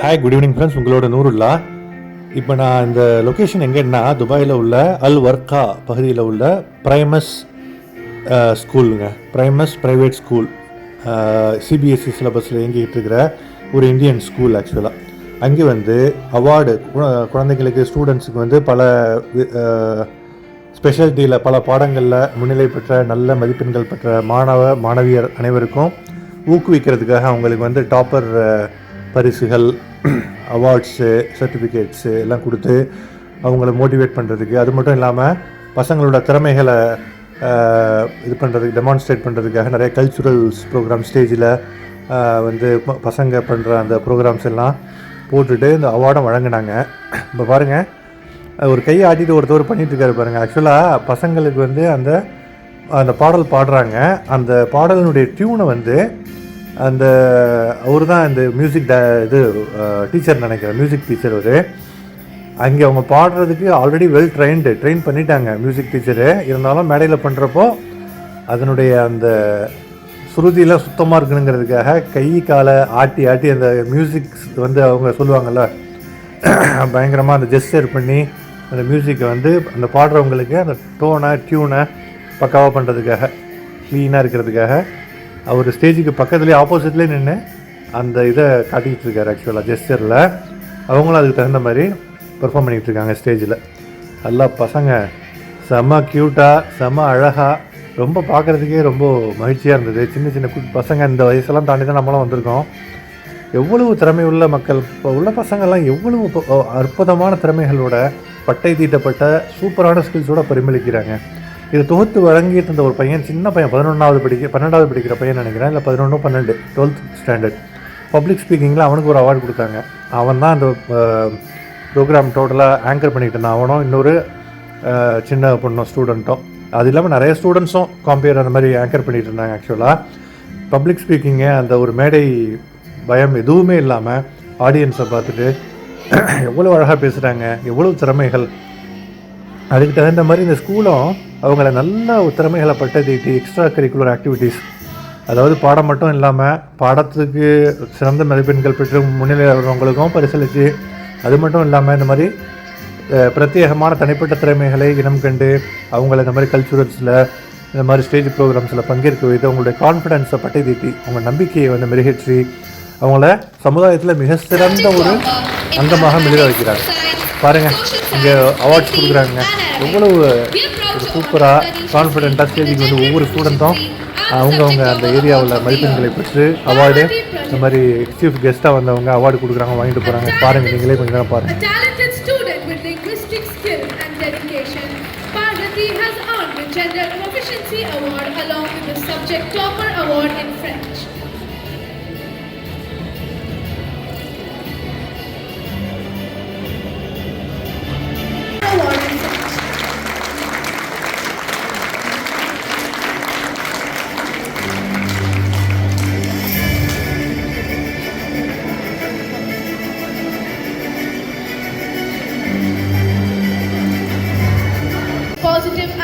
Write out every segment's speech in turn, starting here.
Hi good evening friends உங்களோட நூறுல்லா இப்போ நான் இந்த லொக்கேஷன் எங்கன்னா துபாயில் உள்ள அல் வர்கா பகுதியில் உள்ள ப்ரைமஸ் ஸ்கூலுங்க ப்ரைமஸ் ப்ரைவேட் ஸ்கூல் சிபிஎஸ்சி சிலபஸில் இயங்கிட்டு இருக்கிற ஒரு இந்தியன் ஸ்கூல் ஆக்சுவலாக அங்கே வந்து அவார்டு குழந்தைங்களுக்கு ஸ்டூடெண்ட்ஸுக்கு வந்து பல ஸ்பெஷாலிட்டியில் பல பாடங்களில் முன்னிலை பெற்ற நல்ல மதிப்பெண்கள் பெற்ற மாணவ மாணவியர் அனைவருக்கும் ஊக்குவிக்கிறதுக்காக அவங்களுக்கு வந்து டாப்பர் பரிசுகள் அவார்ட்ஸு சர்டிஃபிகேட்ஸு எல்லாம் கொடுத்து அவங்கள மோட்டிவேட் பண்ணுறதுக்கு அது மட்டும் இல்லாமல் பசங்களோட திறமைகளை இது பண்ணுறதுக்கு டெமான்ஸ்ட்ரேட் பண்ணுறதுக்காக நிறைய கல்ச்சுரல்ஸ் ப்ரோக்ராம் ஸ்டேஜில் வந்து ப- பசங்க பண்ணுற அந்த ப்ரோக்ராம்ஸ் எல்லாம் போட்டுட்டு இந்த அவார்டும் வழங்கினாங்க. இப்போ பாருங்கள் ஒரு கையை ஆட்டிட்டு ஒருத்தவர் பண்ணிகிட்ருக்காரு இருக்காரு ஆக்சுவலாக பசங்களுக்கு வந்து அந்த அந்த பாடல் பாடுறாங்க. அந்த பாடலினுடைய டியூனை வந்து அந்த அவர் தான் இந்த மியூசிக் ட இது டீச்சர் நினைக்கிறேன். மியூசிக் டீச்சர் அவர். அங்கே அவங்க பாடுறதுக்கு ஆல்ரெடி வெல் ட்ரெயின்டு ட்ரெயின் பண்ணிட்டாங்க மியூசிக் டீச்சரு இருந்தாலும் மேடையில் பண்ணுறப்போ அதனுடைய அந்த சுருதியெலாம் சுத்தமாக இருக்கணுங்கிறதுக்காக கை காலை ஆட்டி ஆட்டி அந்த மியூசிக் வந்து அவங்க சொல்லுவாங்கள்ல பயங்கரமாக அந்த ஜெஸ்டர் பண்ணி அந்த மியூசிக்கை வந்து அந்த பாடுறவங்களுக்கு அந்த டோனை டியூனை பக்காவாக பண்ணுறதுக்காக க்ளீனாக இருக்கிறதுக்காக அவர் ஸ்டேஜுக்கு பக்கத்துலேயே ஆப்போசிட்லேயே நின்று அந்த இதை காட்டிக்கிட்டு இருக்காரு ஆக்சுவலாக ஜெஸ்டரில் அவங்களும் அதுக்கு தகுந்த மாதிரி பெர்ஃபார்ம் பண்ணிக்கிட்டு இருக்காங்க ஸ்டேஜில் நல்லா பசங்க. செம்ம க்யூட்டாக செம்ம அழகாக ரொம்ப பார்க்குறதுக்கே ரொம்ப மகிழ்ச்சியாக இருந்தது. சின்ன சின்ன குட்டி பசங்க இந்த வயசெல்லாம் தாண்டி தான் நம்மளாம் வந்திருக்கோம். எவ்வளவு திறமை உள்ள மக்கள் இப்போ உள்ள பசங்கள்லாம் எவ்வளவு அற்புதமான திறமைகளோட பட்டை தீட்டப்பட்ட சூப்பரான ஸ்கில்ஸோட பரிமளிக்கிறாங்க. இதை தொகுத்து வழங்கிட்டு இருந்த ஒரு பையன் சின்ன பையன் பதினொன்றாவது படிக்க பன்னெண்டாவது படிக்கிற பையன் நினைக்கிறேன். இல்லை பதினொன்று பன்னெண்டு டுவெல்த் ஸ்டாண்டர்ட் பப்ளிக் ஸ்பீக்கிங்கில் அவனுக்கு ஒரு அவார்டு கொடுத்தாங்க. அவன் தான் அந்த ப்ரோக்ராம் டோட்டலாக ஆங்கர் பண்ணிகிட்டு இருந்தான். அவனும் இன்னொரு சின்ன பொண்ணும் ஸ்டூடெண்ட்டும் அது இல்லாமல் நிறைய ஸ்டூடெண்ட்ஸும் காம்பியர் அந்த மாதிரி ஆங்கர் பண்ணிகிட்டு இருந்தாங்க ஆக்சுவலாக பப்ளிக் ஸ்பீக்கிங்கு அந்த ஒரு மேடை பயம் எதுவுமே இல்லாமல் ஆடியன்ஸை பார்த்துட்டு எவ்வளோ அழகாக பேசுகிறாங்க எவ்வளோ திறமைகள். அதுக்கு தகுந்த மாதிரி இந்த ஸ்கூலும் அவங்கள நல்ல திறமைகளை பட்ட தீட்டி எக்ஸ்ட்ரா கரிக்குலர் ஆக்டிவிட்டீஸ் அதாவது பாடம் மட்டும் இல்லாமல் பாடத்துக்கு சிறந்த மதிப்பெண்கள் பெற்று முன்னிலை வர்றவங்களுக்கும் பரிசளித்து அது மட்டும் இல்லாமல் இந்த மாதிரி பிரத்யேகமான தனிப்பட்ட திறமைகளை இனம் கண்டு அவங்கள இந்த மாதிரி கல்ச்சுரல்ஸில் இந்த மாதிரி ஸ்டேஜ் ப்ரோக்ராம்ஸில் பங்கேற்க வைத்து அவங்களுடைய கான்ஃபிடென்ஸை பட்டை தீட்டி அவங்க நம்பிக்கையை வந்து மெருகேற்றி அவங்கள சமுதாயத்தில் மிக சிறந்த ஒரு அங்கமாக மிளிர வைக்கிறாங்க பாருங்கள் இங்கே அவார்ட்ஸ் கொடுக்குறாங்க எவ்வளவு ஒரு சூப்பராக கான்ஃபிடென்ட்டாக ஸ்டேஜுக்கு வந்து ஒவ்வொரு ஸ்டூடெண்ட்டும் அவங்கவுங்க அந்த ஏரியாவில் மதிப்பெண்களை பெற்று அவார்டு இந்த மாதிரி சீஃப் கெஸ்ட்டாக வந்தவங்க அவார்டு கொடுக்குறாங்க வாங்கிட்டு போகிறாங்க பாருங்கள் நீங்களே கொஞ்சம் நேரம் பாருங்கள்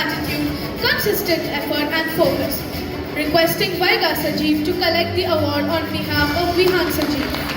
attitude, consistent effort and focus. Requesting Vaiga Sajeev to collect the award on behalf of Vihan Sajeev.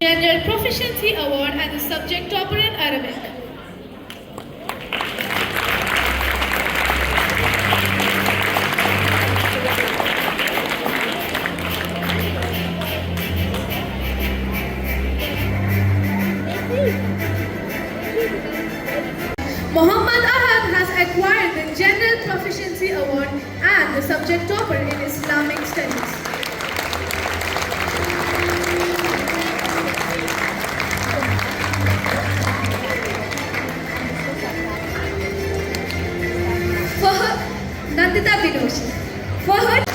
Gender Proficiency Award and the subject topper in Arabic. Muhammad Ahad has acquired the General Proficiency Award and the subject topper in Islamic Studies. Nandita Binoshi. For her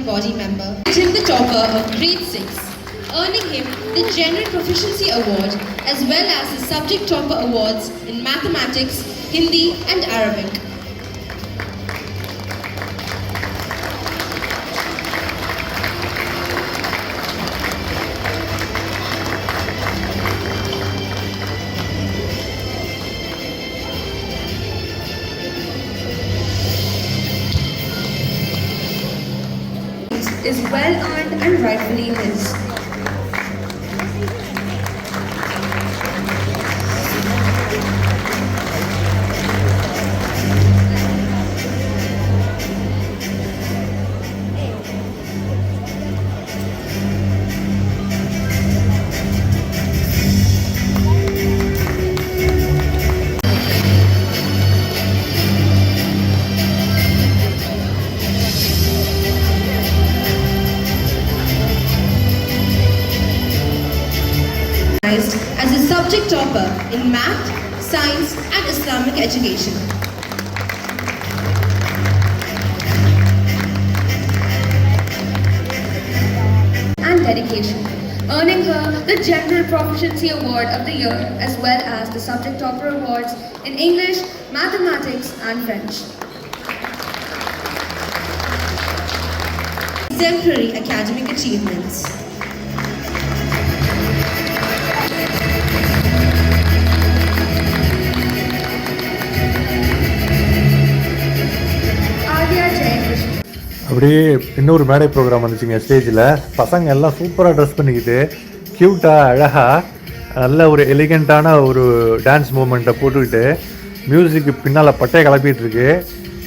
body member, Tim the topper of grade 6, earning him the General Proficiency Award as well as the Subject Topper Awards in Mathematics, Hindi and Arabic. Well earned and rightfully his. Subject topper in math, science, and Islamic education. and dedication, earning her the General Proficiency Award of the Year as well as the Subject Topper Awards in English, Mathematics, and French. Exemplary academic achievements. அப்படியே இன்னொரு மேடை program வந்துச்சுங்க ஸ்டேஜில் பசங்க எல்லாம் சூப்பராக dress பண்ணிக்கிட்டு க்யூட்டாக அழகாக நல்ல ஒரு எலிகண்ட்டான ஒரு டான்ஸ் மூமெண்ட்டை போட்டுக்கிட்டு மியூசிக்கு பின்னால் பட்டையை கிளப்பிட்டு இருக்கு.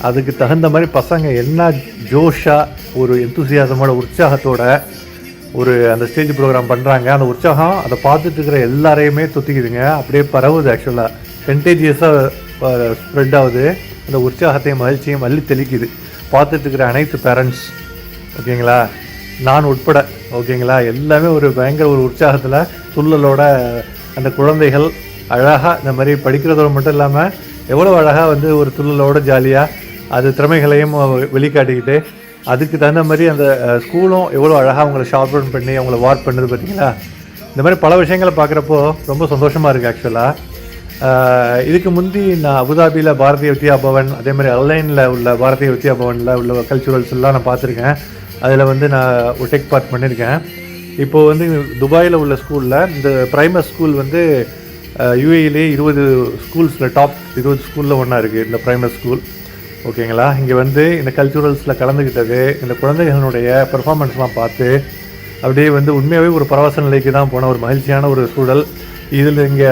அதுக்கு தகுந்த மாதிரி பசங்க என்ன ஜோஷாக ஒரு எந்தூசியாசமோட உற்சாகத்தோட ஒரு அந்த ஸ்டேஜ் ப்ரோக்ராம் பண்ணுறாங்க அந்த உற்சாகம் அதை பார்த்துட்டு இருக்கிற எல்லாரையுமே தொத்திக்குதுங்க. அப்படியே பரவுது ஆக்சுவலாக கண்டேஜியஸாக ஸ்ப்ரெட் ஆகுது. அந்த உற்சாகத்தையும் மகிழ்ச்சியும் மல்லி தெளிக்குது. பார்த்துட்டு இருக்கிற அனைத்து பேரண்ட்ஸ் ஓகேங்களா நான் உட்பட ஓகேங்களா எல்லாமே ஒரு பயங்கர ஒரு உற்சாகத்தில் துள்ளலோட அந்த குழந்தைகள் அழகாக இந்த மாதிரி படிக்கிறதோட மட்டும் இல்லாமல் எவ்வளோ அழகாக வந்து ஒரு துள்ளலோட ஜாலியாக அது திறமைகளையும் வெளிக்காட்டிக்கிட்டு அதுக்கு தகுந்த மாதிரி அந்த ஸ்கூலும் எவ்வளோ அழகாக அவங்கள ஷார்பன் பண்ணி அவங்கள வார்க் பண்ணுது பார்த்தீங்களா இந்த மாதிரி பல விஷயங்களை பார்க்குறப்போ ரொம்ப சந்தோஷமாக இருக்குது ஆக்சுவலாக இதுக்கு முந்தி நான் அபுதாபியில் பாரதிய வித்யா பவன் அதே மாதிரி அன்லைனில் உள்ள பாரதிய வித்யா பவனில் உள்ள கல்ச்சுரல்ஸ் எல்லாம் நான் பார்த்துருக்கேன். அதில் வந்து நான் ஒரு டெக் பார்ட் பண்ணியிருக்கேன். இப்போது வந்து துபாயில் உள்ள ஸ்கூலில் இந்த ப்ரைமர் ஸ்கூல் வந்து யூஏயிலே இருபது ஸ்கூல்ஸில் டாப் இருபது ஸ்கூலில் ஒன்றா இருக்குது இந்த ப்ரைமர் ஸ்கூல் ஓகேங்களா இங்கே வந்து இந்த கல்ச்சுரல்ஸில் கலந்துக்கிட்டது இந்த குழந்தைகளுடைய பெர்ஃபார்மன்ஸ்லாம் பார்த்து அப்படியே வந்து உண்மையாகவே ஒரு பரவச நிலைக்கு தான் போன ஒரு மகிழ்ச்சியான ஒரு சூழல். இதில் இங்கே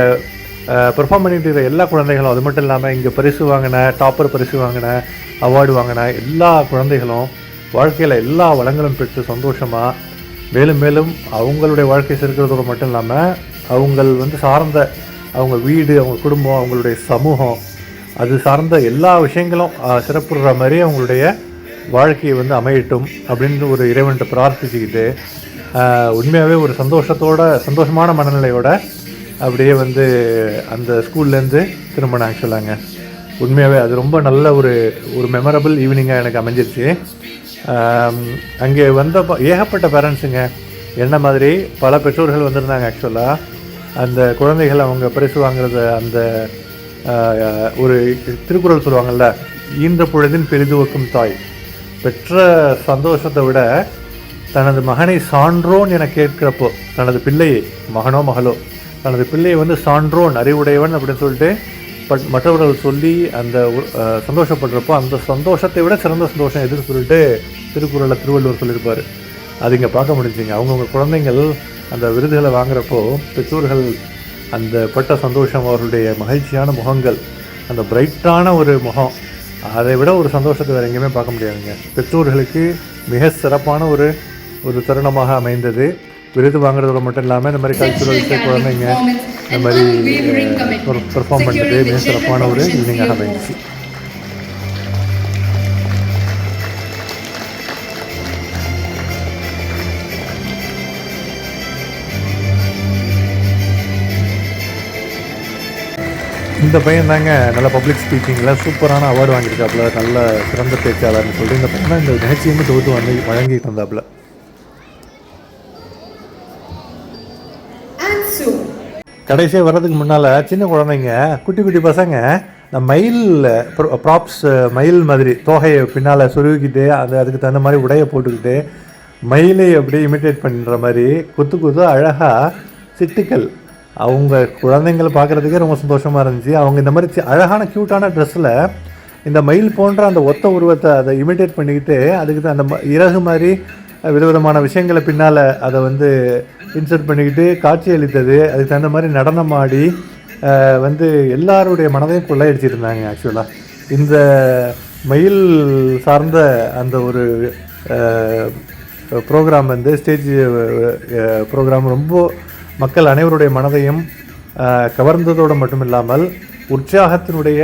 பெர்ஃபார்ம் பண்ணிட்டு இருக்கிற எல்லா குழந்தைகளும் அது மட்டும் இல்லாமல் இங்கே பரிசு வாங்கின டாப்பர் பரிசு வாங்கின அவார்டு வாங்கின எல்லா குழந்தைகளும் வாழ்க்கையில் எல்லா வளங்களும் பெற்று சந்தோஷமாக மேலும் மேலும் அவங்களுடைய வாழ்க்கை சிறக்கிறதோடு மட்டும் இல்லாமல் அவங்கள் வந்து சார்ந்த அவங்க வீடு அவங்க குடும்பம் அவங்களுடைய சமூகம் அது சார்ந்த எல்லா விஷயங்களும் சிறப்புற மாதிரி அவங்களுடைய வாழ்க்கையை வந்து அமையட்டும் அப்படின்னு ஒரு இறைவன்கிட்ட பிரார்த்திச்சுக்கிட்டு உண்மையாகவே ஒரு சந்தோஷத்தோட சந்தோஷமான மனநிலையோட அப்படியே வந்து அந்த ஸ்கூல்லேருந்து திரும்பினேன் ஆக்சுவலாங்க உண்மையாகவே அது ரொம்ப நல்ல ஒரு ஒரு மெமரபிள் ஈவினிங்காக எனக்கு அமைஞ்சிருச்சு. அங்கே வந்த ஏகப்பட்ட பேரண்ட்ஸுங்க என்ன மாதிரி பல பெற்றோர்கள் வந்திருந்தாங்க ஆக்சுவலாக அந்த குழந்தைகள் அவங்க பரிசு வாங்குறத அந்த ஒரு திருக்குறள் சொல்லுவாங்கள்ல ஈன்ற பொழுதின் பெரிதுவக்கும் தாய். பெற்ற சந்தோஷத்தை விட தனது மகனை சான்றோன் என கேட்கிறப்போ தனது பிள்ளையை மகனோ மகளோ தனது பிள்ளையை வந்து சான்றோன் அறிவுடையவன் அப்படின்னு சொல்லிட்டு பட் மற்றவர்கள் சொல்லி அந்த சந்தோஷப்படுறப்போ அந்த சந்தோஷத்தை விட சிறந்த சந்தோஷம் எதுன்னு சொல்லிட்டு திருக்குறளில் திருவள்ளுவர் சொல்லியிருப்பார். அது இங்கே பார்க்க முடிஞ்சுங்க. அவங்கவுங்க குழந்தைங்கள் அந்த விருதுகளை வாங்குறப்போ பெற்றோர்கள் அந்த பட்ட சந்தோஷம் அவர்களுடைய மகிழ்ச்சியான முகங்கள் அந்த பிரைட்டான ஒரு முகம் அதை விட ஒரு சந்தோஷத்தை வேறு எங்கேயுமே பார்க்க முடியாதுங்க. பெற்றோர்களுக்கு மிக சிறப்பான ஒரு ஒரு தருணமாக அமைந்தது. விருது வாங்குறதோட மட்டும் இல்லாமல் இந்த மாதிரி கல்ச்சுரல்ஸு குழந்தைங்க இந்த மாதிரி பெர்ஃபார்ம் பண்ணுறது மிக சிறப்பான ஒரு ஈவினிங்காக அமைந்துச்சு இந்த பையன் தாங்க நல்ல பப்ளிக் ஸ்பீக்கிங்கில் சூப்பரான அவார்டு வாங்கியிருக்காப்புல. நல்ல சிறந்த பேச்சாளர்னு சொல்லிட்டு இந்த பையன் தான் இந்த நிகழ்ச்சியுமே தொகுத்து வந்து வழங்கிட்டு இருந்தாப்புல கடைசியாக வர்றதுக்கு முன்னால் சின்ன குழந்தைங்க குட்டி குட்டி பசங்க இந்த மயில் ப்ராப்ஸ் மயில் மாதிரி தோகையை பின்னால் சுருவிக்கிட்டு அது அதுக்கு தகுந்த மாதிரி உடையை போட்டுக்கிட்டு மயிலை அப்படியே இமிட்டேட் பண்ணுற மாதிரி குத்து குத்து அழகாக சிட்டுக்கள். அவங்க குழந்தைங்களை பார்க்குறதுக்கே ரொம்ப சந்தோஷமாக இருந்துச்சு. அவங்க இந்த மாதிரி அழகான க்யூட்டான ட்ரெஸ்ஸில் இந்த மயில் போன்ற அந்த ஒத்த உருவத்தை அதை இமிட்டேட் பண்ணிக்கிட்டு அதுக்கு அந்த ம- இறகு மாதிரி விதவிதமான விஷயங்களை பின்னால் அதை வந்து இன்சர்ட் பண்ணிக்கிட்டு காட்சி அளித்தது. அதுக்கு தகுந்த மாதிரி நடனம் ஆடி வந்து எல்லாருடைய மனதையும் கொள்ளையடிச்சிருந்தாங்க ஆக்சுவலாக இந்த மயில் சார்ந்த அந்த ஒரு ப்ரோக்ராம் வந்து ஸ்டேஜ் ப்ரோக்ராம் ரொம்ப மக்கள் அனைவருடைய மனதையும் கவர்ந்ததோடு மட்டும் இல்லாமல் உற்சாகத்தினுடைய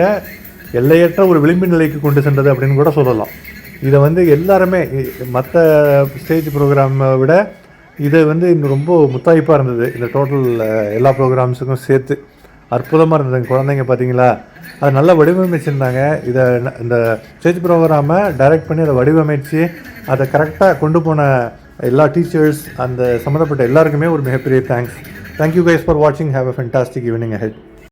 எல்லையற்ற ஒரு விளிம்பு நிலைக்கு கொண்டு சென்றது அப்படின்னு கூட சொல்லலாம். இதை வந்து எல்லாருமே மற்ற ஸ்டேஜ் ப்ரோக்ராமை விட இதை வந்து இன்னும் ரொம்ப முத்தாய்ப்பாக இருந்தது. இந்த டோட்டல் எல்லா ப்ரோக்ராம்ஸுக்கும் சேர்த்து. அற்புதமாக இருந்தது குழந்தைங்க பார்த்தீங்களா அது நல்லா வடிவமைச்சிருந்தாங்க. இதை இந்த ஸ்டேஜ் ப்ரோக்ராமை டைரக்ட் பண்ணி அதை வடிவமைச்சு அதை கரெக்டாக கொண்டு போன எல்லா டீச்சர்ஸ் அந்த சம்மந்தப்பட்ட எல்லாருக்குமே ஒரு மிகப்பெரிய thanks thank you guys for வாட்சிங் have a fantastic evening head